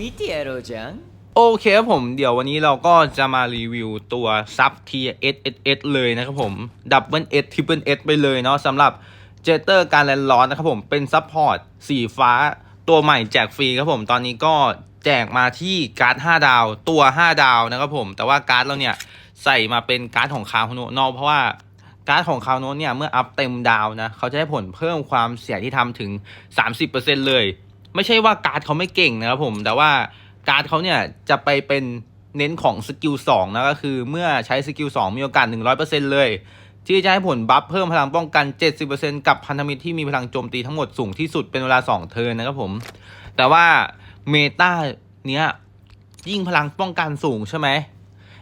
見てやろうじゃん โอเคครับผมเดี๋ยววันนี้เราก็จะมารีวิวตัวซับ T S S S เลยนะครับผมดับเบิล S ทริปเปิล S ไปเลยเนาะสำหรับเจเตอร์การแลนร้อนนะครับผมเป็นซัพพอร์ตสีฟ้าตัวใหม่แจกฟรีครับผมตอนนี้ก็แจกมาที่การ์ด 5 ดาว ตัว 5 ดาวนะครับผมแต่ว่าการ์ดเราเนี่ยใส่มาเป็นการ์ดของคาวโนนอกเพราะว่าการ์ดของคาวโนเนี่ยเมื่ออัพเต็มดาวนะเขาจะให้ผลเพิ่มความเสียที่ทำถึง 30%เลย ไม่ใช่ว่าการ์ดเขาไม่เก่งนะครับผมแต่ว่าการ์ดเขาเนี่ยจะไปเป็นเน้นของสกิล2นะก็คือเมื่อใช้สกิล2มีโอกาส 100%เลย ที่จะให้ผลบัฟเพิ่มพลังป้องกัน 70%กับพันธมิตรที่มีพลังโจมตีทั้งหมดสูงที่สุดเป็นเวลา 2 เทิร์นนะครับผม แต่ว่าเมตาเนี้ยยิ่งพลังป้องกันสูงใช่ไหม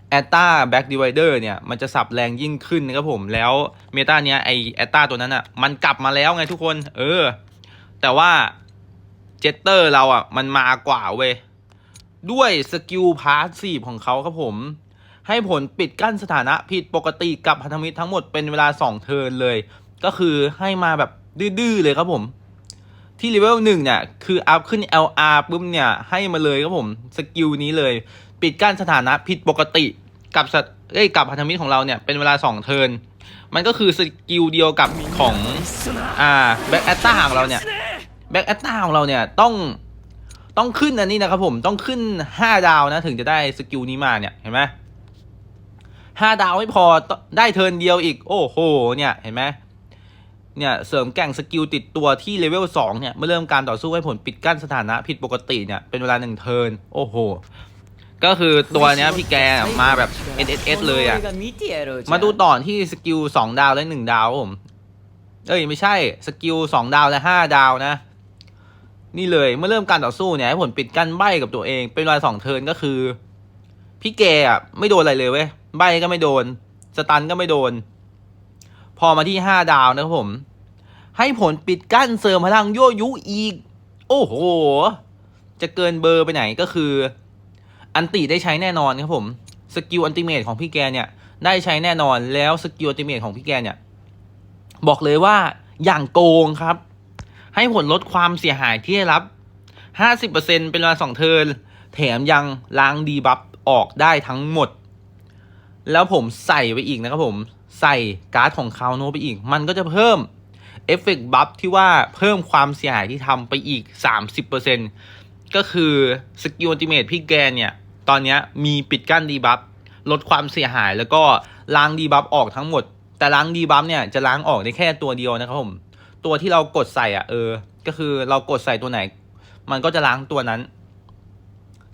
แอตตาแบ็กดีไวเดอร์เนี่ยมันจะสับแรงยิ่งขึ้นนะครับผมแล้วเมตาเนี้ยไอแอตตาตัวนั้นอะ่ะมันกลับมาแล้วไงทุกคน เออ แต่ว่า เจตเตอร์เราอะ มันมากว่าเว้ย ด้วยสกิลพาสซีฟของเขาครับผม ให้ผลปิดกั้นสถานะผิดปกติกับพันธมิตรทั้งหมดเป็นเวลา 2 เทิร์นเลย ก็คือให้มาแบบดื้อๆเลยครับผม ที่เลเวลหนึ่งเนี่ย คืออัพขึ้น LR ปุ๊บเนี่ย ให้มาเลยครับผมสกิลนี้เลย ปิดกั้นสถานะผิดปกติกับสัตว์เอ้กับพันธมิตรของเราเนี่ยเป็นเวลา 2 เทิร์นมันก็คือสกิลเดียวกับของอ่าแบ็กแอตตาของเราเนี่ย แบ็กแอตตาของเราเนี่ยต้องต้องขึ้นอันนี้นะครับผมต้องขึ้น 5 ดาวนะถึงจะได้สกิลนี้มาเนี่ยเห็นไหมห้าดาวไม่พอได้เทินเดียวอีก โอ้โหเนี่ยเห็นไหมเนี่ยเสริมแก่งสกิลติดตัวที่เลเวล2เนี่ยเมื่อเริ่มการต่อสู้ให้ผลปิดกั้นสถานะผิดปกติเนี่ยเป็นเวลาหนึ่งเทินโอ้โหก็คือตัวเนี้ยพี่แกมาแบบ S S S เลยอะ มาดูต่อที่สกิล2ดาวและ1ดาวผม เอ้ยไม่ใช่สกิล2ดาวและ5ดาวนะ นี่เลยเมื่อเริ่มการต่อสู้เนี่ยให้ผลปิดกั้นใบกับตัวเอง เป็นเวลาสองเทินก็คือ พี่แกอะไม่โดนอะไรเลยเว้ยใบก็ไม่โดน สตันก็ไม่โดน พอมาที่ห้าดาวนะครับผม ให้ผลปิดกั้นเสริมพลังยั่วยุอีก โอ้โห จะเกินเบอร์ไปไหนก็คือ อันติได้ใช้แน่นอนครับผมสกิลอันติเมตของพี่แกเนี่ยได้ใช้แน่นอนแล้วสกิลอันติเมตของพี่แกเนี่ย บอกเลยว่าอย่างโกงครับ ให้ผลลดความเสียหายที่ได้รับ 50%เป็นเวลาสองเทิร์นแถมยังล้างดีบัฟออกได้ทั้งหมด แล้วผมใส่ไปอีกนะครับผม ใส่การ์ดของคาวโนไปอีก มันก็จะเพิ่มเอฟเฟกต์บัฟที่ว่าเพิ่มความเสียหายที่ทำไปอีก 30%ก็คือสกิลอัลติเมทพี่แกนเนี่ย ตอนนี้มีปิดกั้นดีบัฟลดความเสียหายแล้วก็ล้างดีบัฟออกทั้งหมด แต่ล้างดีบัฟเนี่ยจะล้างออกได้แค่ตัวเดียวนะครับผม ตัวที่เรากดใส่อะเออ ก็คือเรากดใส่ตัวไหน มันก็จะล้างตัวนั้น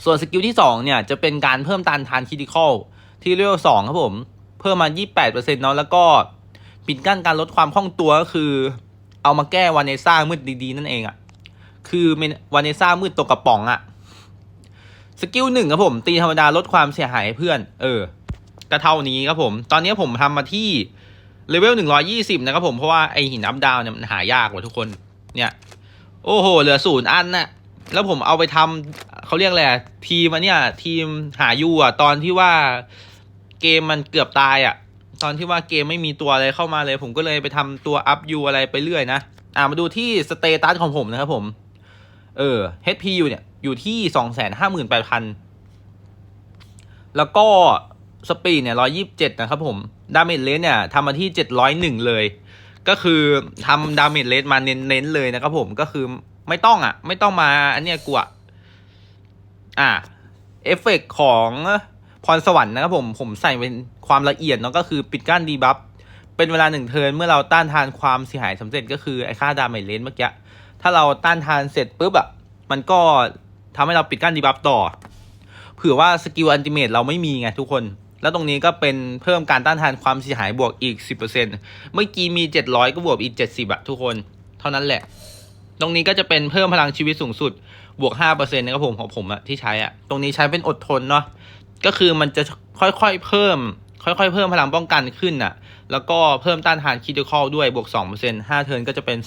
ส่วนสกิลที่2เนี่ยจะเป็นการเพิ่มตันทานคิดิคอลที่เรียกสองครับผม เพิ่มมา 28%เนาะแล้วก็ปิดกั้นการลดความคล่องตัวก็คือ เอามาแก้วานเนซ่ามืดดีๆ นั่นเองอะ่ะ คือวานเนซ่ามืดตัวกระป๋องอะ่ะ สกิลหนึ่งครับผม ตีธรรมดาลดความเสียหายให้เพื่อน เออก็เท่านี้ครับผม ตอนนี้ผมทำมาที่ เลเวลหนึ่งร้อยี่สิบนะครับผมเพราะว่าไอหินอัพดาวเนี่ยมันหายากกว่าทุกคนเนี่ย โอ้โห เหลือศูนย์อันน่ะแล้วผมเอาไปทำเขาเรียกอะไรอะทีมอันเนี่ย ทีมหายูอะตอนที่ว่าเกมมันเกือบตายอะ ตอนที่ว่าเกมไม่มีตัวอะไรเข้ามาเลย ผมก็เลยไปทำตัวอัพยูอะไรไปเรื่อยนะอ่ามาดูที่สเตตัสของผมนะครับผมเออ HP อยู่เนี่ยอยู่ที่สองแสนห้าหมื่นแปดพันแล้วก็ สปีดเนี่ยร้อยิบเจ็ดนะครับผม ดาเมจเลสเนี่ยทำมาที่เจ็ดร้อยหนึ่งเลย ก็คือทำดาเมจเลสมาเน้นๆเลยนะครับผมก็คือไม่ต้องอะ ไม่ต้องมาอันเนี้ยกลัวอะเอฟเฟกของพรสวรรค์นะครับผมผมใส่เป็นความละเอียดเนาะก็คือปิดกั้นดีบัฟเป็นเวลาหนึ่งเทินเมื่อเราต้านทานความเสียหายสำเร็จก็คือไอ้ค่าดาเมจเลสเมื่อกี้ถ้าเราต้านทานเสร็จปุ๊บอะมันก็ทำให้เราปิดกั้นดีบัฟต่อ เผื่อว่าสกิลอันติเมตเราไม่มีไงทุกคน แล้วตรงนี้ก็เป็นเพิ่มการต้านทานความเสียหายบวกอีก 10%เมื่อกี้มี 700 ก็บวกอีก 70อะทุกคน เท่านั้นแหละ ตรงนี้ก็จะเป็นเพิ่มพลังชีวิตสูงสุดบวก5%นะครับผมของผมอะที่ใช้อะตรงนี้ใช้เป็นอดทนเนาะก็คือมันจะค่อยๆเพิ่ม ค่อยๆ เพิ่มพลังป้องกันขึ้นอะแล้วก็เพิ่มต้านทานคิดคอลด้วยบวก2% 5 เทิร์นก็จะเป็น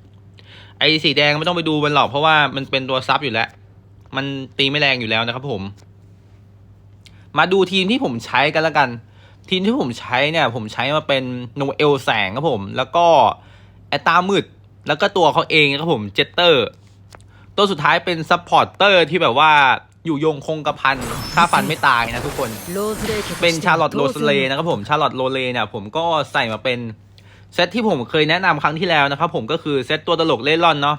10%ไอ้สีแดงไม่ต้องไปดูมันหรอกเพราะว่ามันเป็นตัวซับอยู่แล้ว มันตีไม่แรงอยู่แล้วนะครับผม มาดูทีมที่ผมใช้กันละกัน ทีมที่ผมใช้เนี่ย ผมใช้มาเป็นโนเอลแสงครับผม แล้วก็แอตตามืด แล้วก็ตัวเขาเองครับผมเจตเตอร์ตัวสุดท้ายเป็นซัพพอร์เตอร์ที่แบบว่าอยู่ยงคงกระพันค่าฟันไม่ตายนะทุกคน เป็นชาร์ลอตโรสเลนะครับผมชาร์ลอตโรเลเนี่ยผมก็ใส่มาเป็นเซตที่ผมเคยแนะนำครั้งที่แล้วนะครับผมก็คือเซตตัวตลกเล่ร่อนเนาะ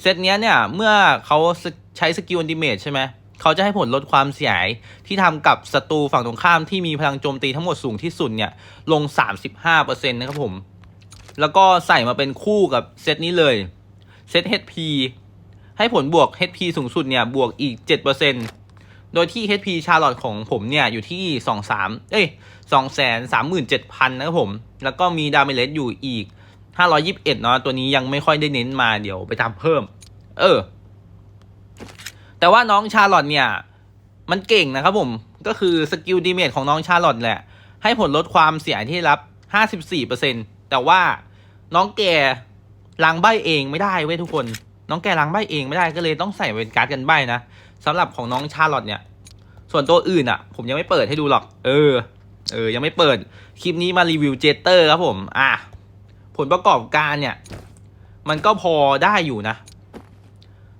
เซตเนี้ยเนี่ยเมื่อเขาใช้สกิลอันดิเมตใช่ไหม เขาจะให้ผลลดความเสียหายที่ทำกับศัตรูฝั่งตรงข้ามที่มีพลังโจมตีทั้งหมดสูงที่สุดเนี่ยลง 35%นะครับผม แล้วก็ใส่มาเป็นคู่กับเซตนี้เลยเซต HP ให้ผลบวก HP สูงสุดเนี่ยบวกอีก 7%โดยที่ HP ชาร์ลอตของผมเนี่ยอยู่ที่ 23 เอ้ย237,000 นะครับผม แล้วก็มีดาเมจอยู่อีก 521 เนาะตัวนี้ยังไม่ค่อยได้เน้นมาเดี๋ยวไปทำเพิ่ม เออ แต่ว่าน้องชาร์ลอตเนี่ย มันเก่งนะครับผม ก็คือสกิลดีเมจของน้องชาร์ลอตแหละ ให้ผลลดความเสียที่รับ 54%แต่ว่าน้องแกล้างใบเองไม่ได้เว้ยทุกคน น้องแกล้างใบเองไม่ได้ก็เลยต้องใส่เป็นการ์ดกันใบนะสำหรับของน้องชาร์ลอตเนี่ย ส่วนตัวอื่นอะ ผมยังไม่เปิดให้ดูหรอก เออ เออ ยังไม่เปิด คลิปนี้มารีวิวเจเตอร์ครับผม อะ ผลประกอบการเนี่ย มันก็พอได้อยู่นะ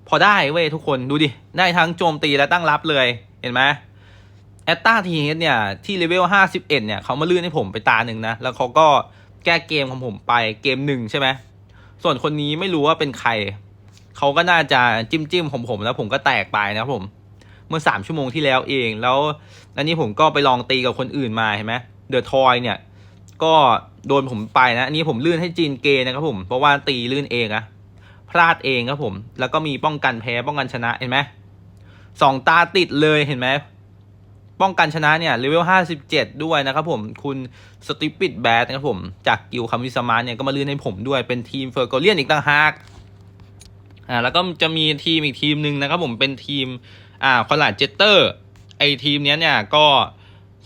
พอได้เว้ยทุกคนดูดิ ได้ทั้งโจมตีและตั้งรับเลยเห็นไหมแอตตาทีเเนี่ย ที่เลเวล51เนี่ยเขามาลื่นให้ผมไปตาหนึ่งนะ แล้วเขาก็แก้เกมของผมไปเกมหนึ่งใช่ไหมส่วนคนนี้ไม่รู้ว่าเป็นใคร เขาก็น่าจะจิ้มจิ้มของผมแล้วผมก็แตกไปนะครับผม เมื่อสามชั่วโมงที่แล้วเองแล้วอันนี้ผมก็ไปลองตีกับคนอื่นมาเห็นไหมเดอะทอยเนี่ย ก็โดนผมไปนะอันนี้ผมลื่นให้จีนเกนะครับผมเพราะว่าตีลื่นเองอะ พลาดเองครับผม แล้วก็มีป้องกันแพ้ป้องกันชนะเห็นไหมสองตาติดเลยเห็นไหมป้องกันชนะเนี่ยเลเวล 57 ด้วยนะครับผมคุณสติปิดแบดนะครับผมจากกิลคัมวิสมานเนี่ยก็มาลื่นให้ผมด้วยเป็นทีมเฟอร์โกเลียนอีกต่างหากอ่าแล้วก็จะมีทีมอีกทีมหนึ่งนะครับผมเป็นทีมอ่าคอนลาดเจตเตอร์ไอทีมเนี้ยเนี่ยก็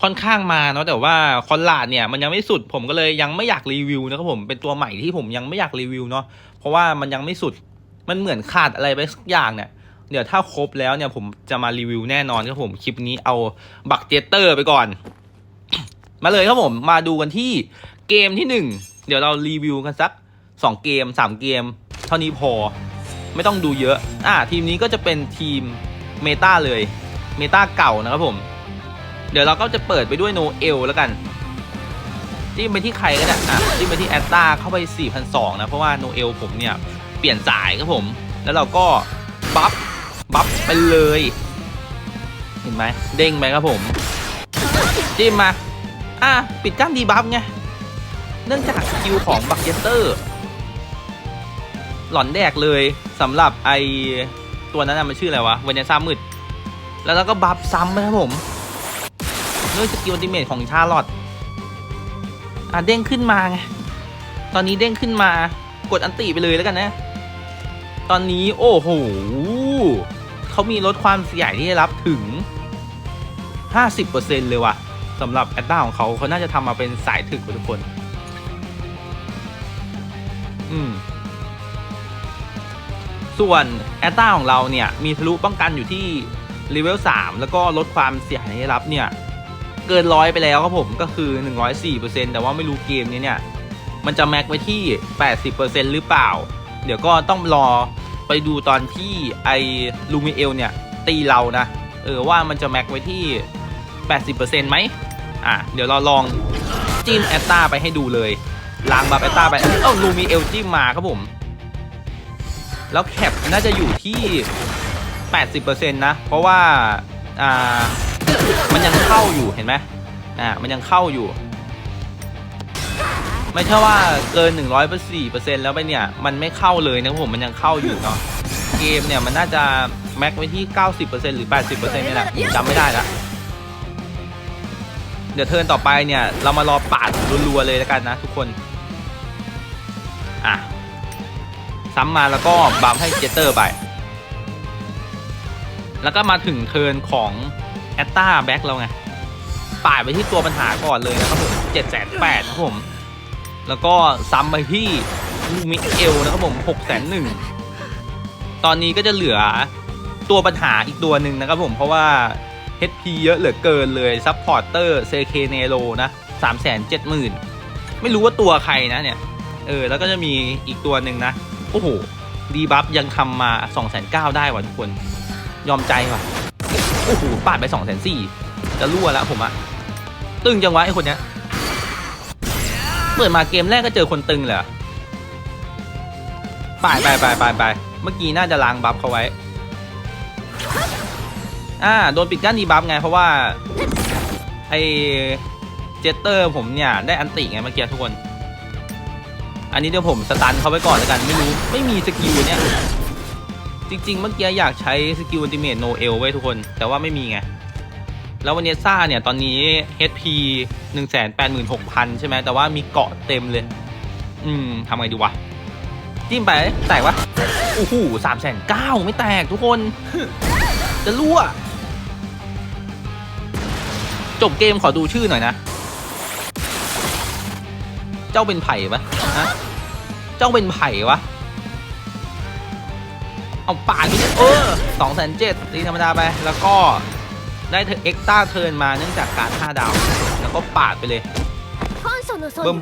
ค่อนข้างมาเนาะแต่ว่าคอนลาดเนี่ยมันยังไม่สุดผมก็เลยยังไม่อยากรีวิวนะครับผมเป็นตัวใหม่ที่ผมยังไม่อยากรีวิวเนาะ เพราะว่ามันยังไม่สุดมันเหมือนขาดอะไรไปสักอย่างเนี่ยเดี๋ยวถ้าครบแล้วเนี่ยผมจะมารีวิวแน่นอนครับผมคลิปนี้เอาบักเจตเตอร์ไปก่อน มาเลยครับผมมาดูกันที่เกมที่หนึ่งเดี๋ยวเรารีวิวกันสักสองเกมสามเกม เท่านี้พอไม่ต้องดูเยอะอ่าทีมนี้ก็จะเป็นทีมเมตาเลยเมตาเก่านะครับผม เดี๋ยวเราก็จะเปิดไปด้วยโนเอลแล้วกัน จิ้มไปที่ใครก็ได้อะจิ้มไปที่แอตตาเข้าไป 4,200นะเพราะว่าโนเอลผมเนี่ยเปลี่ยนสายครับผม แล้วเราก็บัฟบัฟไปเลย เห็นไหมเด้งไปครับผม จิ้มมา อะปิดกั้นดีบัฟไงเนื่องจากสกิลของบักเจเตอร์ หลอนแดกเลยสำหรับไอตัวนั้นนะมันชื่ออะไรวะเวเนซ่ามืด แล้วเราก็บัฟซ้ำไปครับผมด้วยสกิลอัลติเมทของชาร์ลอต อะเด้งขึ้นมาไง ตอนนี้เด้งขึ้นมากดอันติไปเลยแล้วกันนะ ตอนนี้โอ้โหเขามีลดความเสียหายที่ได้รับถึง 50%เลยว่ะสำหรับแอตตาของเขาเขาน่าจะทำมาเป็นสายถึกกว่าทุกคน อืม ส่วนแอตตาของเราเนี่ย มีทะลุป้องกันอยู่ที่เลเวล3แล้วก็ลดความเสียหายให้รับเนี่ย เกินร้อยไปแล้วครับผมก็คือ 104%แต่ว่าไม่รู้เกมนี้เนี่ย มันจะแม็กไว้ที่ 80%หรือเปล่า เดี๋ยวก็ต้องรอไปดูตอนที่ไอลูมิเอลเนี่ย ตีเรานะ เออว่ามันจะแม็กไว้ที่ 80%ไหมอะ เดี๋ยวเราลองจิ้มแอตตาไปให้ดูเลยล้างบัฟแอตตาไปเอ้าลูมิเอลจิ้มมาครับผม แล้วแคปน่าจะอยู่ที่ 80%นะ เพราะว่าอ่า มันยังเข้าอยู่เห็นไหมอ่ามันยังเข้าอยู่ ไม่ใช่ว่าเกิน104%แล้วไปเนี่ย มันไม่เข้าเลยนะผมมันยังเข้าอยู่เนาะเกมเนี่ยมันน่าจะแม็กไว้ที่90%หรือ80%นี่แหละจำไม่ได้ละเดี๋ยวเทิร์นต่อไปเนี่ย เรามารอปาดรัวๆเลยแล้วกันนะทุกคนอะซ้ำมาแล้วก็บัมให้เจเตอร์ไป แล้วก็มาถึงเทิร์นของ แอตตาแบ็กเราไงป่าดไปที่ตัวปัญหาก่อนเลยนะครับผมเจ็ดแสนแปดครับผม แล้วก็ซ้ำไปที่ลูมิเอลนะครับผมหกแสนหนึ่งตอนนี้ก็จะเหลือตัวปัญหาอีกตัวหนึ่งนะครับผมเพราะว่า HP เยอะเหลือเกินเลยซัพพอร์เตอร์เซเคเนโรนะสามแสนเจ็ดหมื่นไม่รู้ว่าตัวใครนะเนี่ย เออ แล้วก็จะมีอีกตัวหนึ่งนะ โอ้โห ดีบัฟยังทำมา2องแสนเก้าได้ว่ะทุกคน ยอมใจว่ะ โอ้โหปาดไป2องแสนสี่จะรั่วแล้วผมอะตึงจังวะไอคนเนี้ยเปิดมาเกมแรกก็เจอคนตึงเลยอะไปไปไปไปไปเมื่อกี้น่าจะล้างบัฟเขาไว้ อ่าโดนปิดกั้นดีบัฟไงเพราะว่าไอเจตเตอร์ผมเนี่ยได้อันติไงเมื่อกี้ทุกคน อันนี้เดี๋ยวผมสตันเขาไว้ก่อนแล้วกันไม่รู้ไม่มีสกิลเนี่ย จริง ๆ เมื่อกี้อยากใช้สกิลอันติเมทโนเอลไว้ทุกคน แต่ว่าไม่มีไง แล้ววันนี้ซ่าเนี่ย ตอนนี้ HP 1 8 6 0 0 0 ใช่ไหม แต่ว่ามีเกาะเต็มเลย อืมทำไงดีวะ จิ้มไป แตกวะโอ้โหสามแสนเก้าไม่แตกทุกคน จะรั่ว จบเกมขอดูชื่อหน่อยนะ เจ้าเป็นไผ่ปะฮะ เจ้าเป็นไผ่วะ เอาป่านี่เออสองแสนเจ็ดตีธรรมดาไป แล้วก็ได้เธอเอ็กต้าเทิร์นมาเนื่องจากการ5ดาว แล้วก็ป่าไปเลย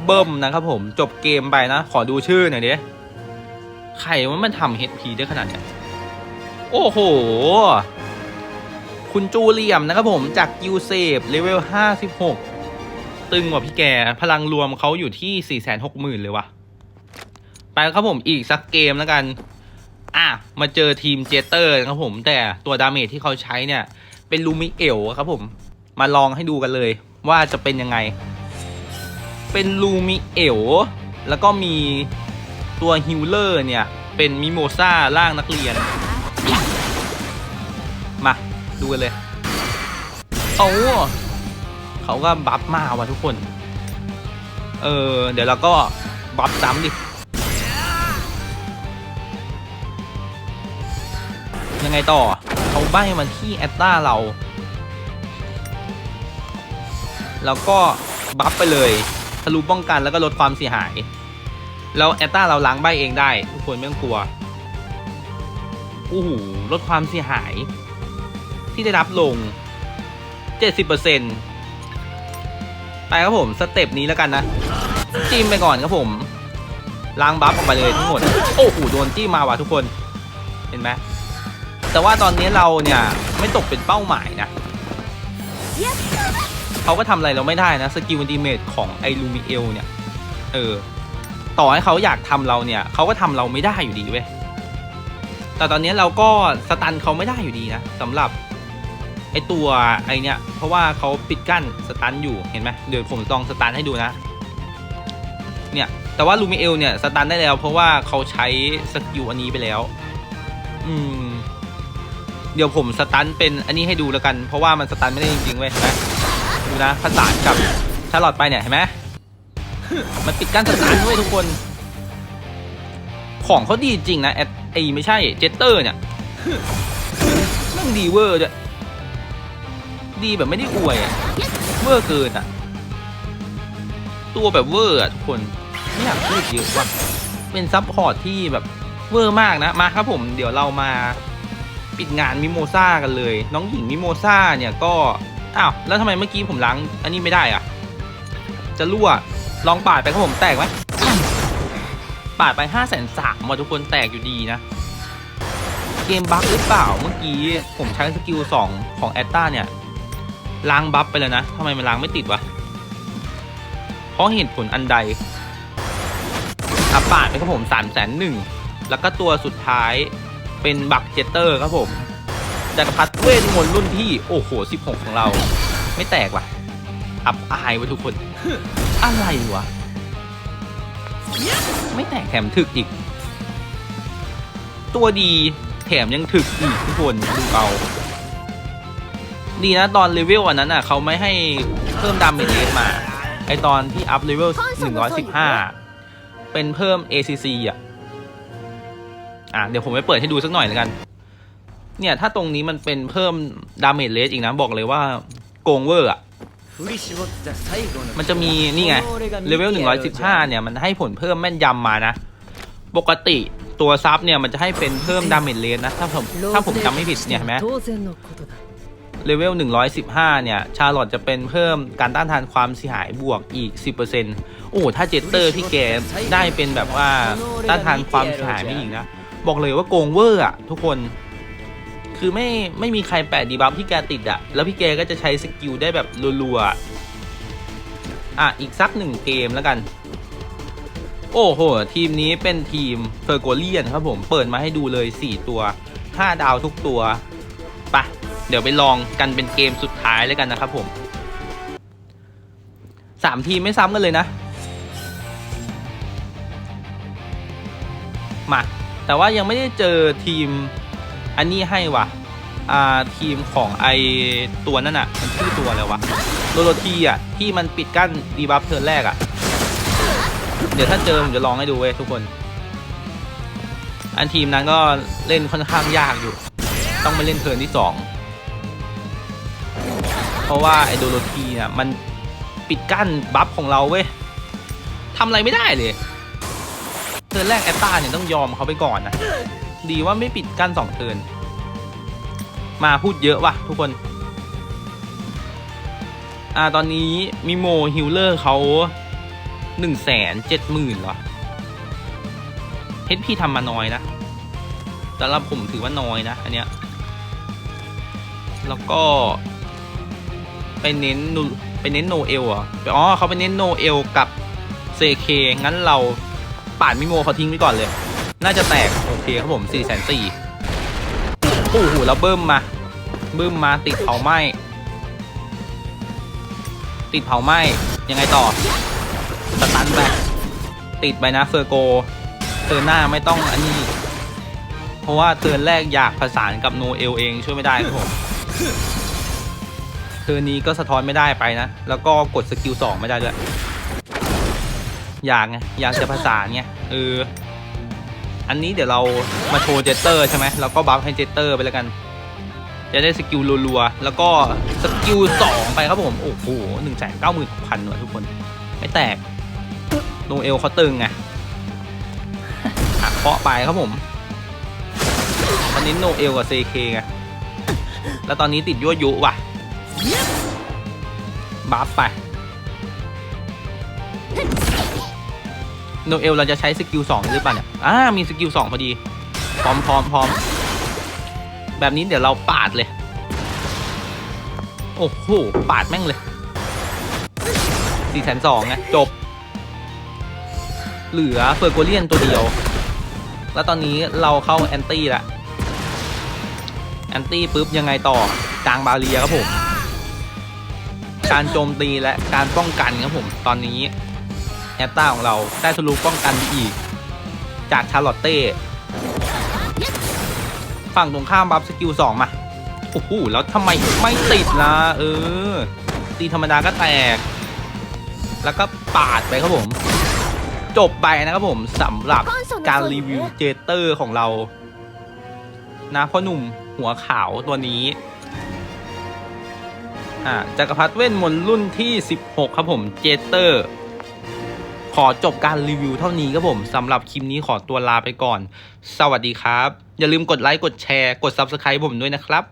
เบิ่มๆนะครับผม จบเกมไปนะ ขอดูชื่อหน่อยดิใครว่ามันทำเฮดพีได้ขนาดเนี้ย โอ้โห คุณจูเลียมนะครับผมจากยูเซฟเลเวล 56 ตึงกว่าพี่แก พลังรวมเขาอยู่ที่ 460,000 เลยวะ่ะ ไปครับผมอีกสักเกมแล้วกัน อะมาเจอทีมเจเตอร์นะครับผม แต่ตัวดาเมจที่เขาใช้เนี่ย เป็นลูมิเอลครับผม มาลองให้ดูกันเลย ว่าจะเป็นยังไง เป็นลูมิเอลแล้วก็มีตัวฮิลเลอร์เนี่ย เป็นมิโมซ่าร่างนักเรียน มาดูกันเลยโอ้เขาก็บัฟมาว่ะทุกคน เออ เดี๋ยวเราก็บัฟซ้ำดิ ยังไงต่อเขาใบ้มาที่แอตตาเรา แล้วก็บัฟไปเลยทะลุป้องกันแล้วก็ลดความเสียหาย แล้วแอตตาเราล้างใบเองได้ ทุกคนไม่ต้องกลัวโอ้โหลดความเสียหาย ที่ได้รับลง 70%ไปครับผมสเต็ปนี้แล้วกันนะ จิ้มไปก่อนครับผม ล้างบัฟออกไปเลยทั้งหมด โอ้โหโดนจิ้มมาว่ะทุกคน เห็นไหม แต่ว่าตอนนี้เราเนี่ยไม่ตกเป็นเป้าหมายนะเขาก็ทำอะไรเราไม่ได้นะสกิลอันติเมตของไอลูมิเอลเนี่ย เออ ต่อให้เขาอยากทำเราเนี่ยเขาก็ทำเราไม่ได้อยู่ดีเว้ยแต่ตอนนี้เราก็สตันเขาไม่ได้อยู่ดีนะสำหรับไอตัวไอเนี่ย เพราะว่าเขาปิดกั้นสตันอยู่เห็นไหมเดี๋ยวผมลองสตันให้ดูนะ เนี่ย แต่ว่าลูมิเอลเนี่ยสตันได้แล้ว เพราะว่าเขาใช้สกิลอันนี้ไปแล้ว อืม เดี๋ยวผมสตันเป็นอันนี้ให้ดูแล้วกัน เพราะว่ามันสตันไม่ได้จริงๆเว้ยเห็นไหมดูนะผสานกับชาร์ลอตไปเนี่ยเห็นไหมมันปิดกั้นสตารด้วยทุกคน ของเขาดีจริงนะแอดไอไม่ใช่เจตเตอร์เนี่ยนั่งดีเวอร์ด้วยดีแบบไม่ได้อวยอะเวอร์เกินอะ ตัวแบบเวอร์อะทุกคนไม่อยากพูดเยอะว่ะเป็นซับพอร์ตที่แบบเวอร์มากนะ มาครับผมเดี๋ยวเรามา ปิดงานมิโมซ่ากันเลย น้องหญิงมิโมซ่าเนี่ยก็อ้าวแล้วทำไมเมื่อกี้ผมล้างอันนี้ไม่ได้อะจะรั่วลองปาดไปครับผมแตกไหมปาดไปห้าแสนสามว่ะทุกคนแตกอยู่ดีนะ เกมบั๊กหรือเปล่าเมื่อกี้ผมใช้สกิลสองของแอตตาเนี่ยล้างบัฟไปแล้วนะทำไมมันล้างไม่ติดวะเพราะเหตุผลอันใดอะปาดไปครับผมสามแสนหนึ่งแล้วก็ตัวสุดท้าย เป็นบักเจตเตอร์ครับผมจักรพรรดิเวทมนต์รุ่นที่โอ้โห 16 ของเรา ไม่แตกว่ะ อับอายไว้ทุกคน อะไรวะ ไม่แตกแถมถึกอีก ตัวดีแถมยังถึกอีกทุกคนดูเอาดีนะตอนเลเวลอันนั้นอะเขาไม่ให้เพิ่มดาเมจเลสมา ไอตอนที่อัพเลเวล115 เป็นเพิ่ม ACC อะ อะเดี๋ยวผมไปเปิดให้ดูสักหน่อยแล้วกัน เนี่ยถ้าตรงนี้มันเป็นเพิ่มดาเมจเลสอีกนะบอกเลยว่าโกงเวอร์อะมันจะมีนี่ไงเลเวล 115 เนี่ยมันให้ผลเพิ่มแม่นยำมานะ ปกติตัวซับเนี่ยมันจะให้เป็นเพิ่มดาเมจเลสนะ ถ้าผมถ้าผมจำไม่ผิดเนี่ยเห็นไหมเลเวล 115 เนี่ย ชาร์ลอตจะเป็นเพิ่มการต้านทานความเสียหายบวกอีก 10%โอ้ถ้าเจตเตอร์พี่แกได้เป็นแบบว่าต้านทานความเสียหายไม่อีกนะ บอกเลยว่าโกงเวอร์อะทุกคน คือไม่ไม่มีใครแปะดีบัฟที่แกติดอะแล้วพี่แกก็จะใช้สกิลได้แบบรัวๆอะอะอีกสักหนึ่งเกมแล้วกัน โอ้โห ทีมนี้เป็นทีมเฟอร์โกเลียนครับผมเปิดมาให้ดูเลย 4 ตัว 5 ดาวทุกตัวไปะเดี๋ยวไปลองกันเป็นเกมสุดท้ายแล้วกันนะครับผมสามทีมไม่ซ้ำกันเลยนะ มา แต่ว่ายังไม่ได้เจอทีมอันนี้ให้ว่ะอ่าทีมของไอตัวนั่นอะมันชื่อตัวอะไรวะโรโรทีอะที่มันปิดกั้นดีบัฟเทิร์นแรกอะเดี๋ยวถ้าเจอผมจะลองให้ดูเว้ยทุกคน อันทีมนั้นก็เล่นค่อนข้างยากอยู่ ต้องมาเล่นเทิร์นที่สองเพราะว่าไอโดโรทีเนี่ยมันปิดกั้นบัฟของเราเว้ยทำอะไรไม่ได้เลย เทิร์นแรกแอตตาเนี่ยต้องยอมเขาไปก่อนนะ ดีว่าไม่ปิดกั้นสองเทิร์นมาพูดเยอะว่ะทุกคน อ่าตอนนี้มิโมฮิลเลอร์เขาหนึ่งแสนเจ็ดหมื่นเหรอ HP ทำมาน้อยนะสำหรับผมถือว่าน้อยนะ อันเนี้ย แล้วก็ ไปเน้นไปเน้นโนเอลอะอ๋อเขาไปเน้นโนเอลกับเซเคงั้นเรา ป่านมิโมเขาทิ้งไปก่อนเลย น่าจะแตก โอเคครับผมสี่แสนสี่โอ้โหแล้วเบิ้มมาเบิ้มมาติดเผาไหม้ติดเผาไหม้ยังไงต่อสตันไปติดไปนะเฟอร์โกเทิร์นหน้าไม่ต้องอันนี้ เพราะว่าเทิร์นแรกอยากประสานกับโนเอลเองช่วยไม่ได้ครับผมเทิร์นนี้ก็สะท้อนไม่ได้ไปนะ แล้วก็กดสกิลสองไม่ได้ด้วย อยากไงอยากจะประสานไงเอออันนี้เดี๋ยวเรามาโชว์เจเตอร์ใช่ไหมแล้วก็บัฟให้เจเตอร์ไปแล้วกัน จะได้สกิลรัวๆแล้วก็สกิลสองไปครับผมโอ้โหหนึ่งแสนเก้าหมื่นพันหน่วยทุกคน ไม่แตกโนเอลเขาตึงไงหักเคาะไปครับผมตอนนี้โนเอลกับเซเคไงแล้วตอนนี้ติดยั่วยุว่ะบัฟไป โนเอลเราจะใช้สกิลสองหรือเปล่าเนี่ยอ่ามีสกิลสองพอดี พร้อมพร้อมพร้อมแบบนี้เดี๋ยวเราปาดเลย โอ้โห ปาดแม่งเลยสี่แสนสองไงจบ เหลือเฟอร์โกเลียนตัวเดียว แล้วตอนนี้เราเข้าแอนตี้ละแอนตี้ปุ๊บยังไงต่อกลางบาเรียครับผม การโจมตีและการป้องกันครับผมตอนนี้ แอตตาของเราได้ทะลุป้องกันไปอีก จากชาร์ลอตเต้ฝั่งตรงข้ามบัฟสกิลสองมาโอ้โหแล้วทำไมไม่ติดล่ะเออ ตีธรรมดาก็แตก แล้วก็ปาดไปครับผม จบไปนะครับผมสำหรับการรีวิวเจเตอร์ของเรา นะพ่อหนุ่มหัวขาวตัวนี้อ่าจักรพรรดิเวทมนต์รุ่นที่ 16 ครับผมเจเตอร์ ขอจบการรีวิวเท่านี้ครับผมสำหรับคลิปนี้ขอตัวลาไปก่อน สวัสดีครับ อย่าลืมกดไลค์กดแชร์กด Subscribe ผมด้วยนะครับ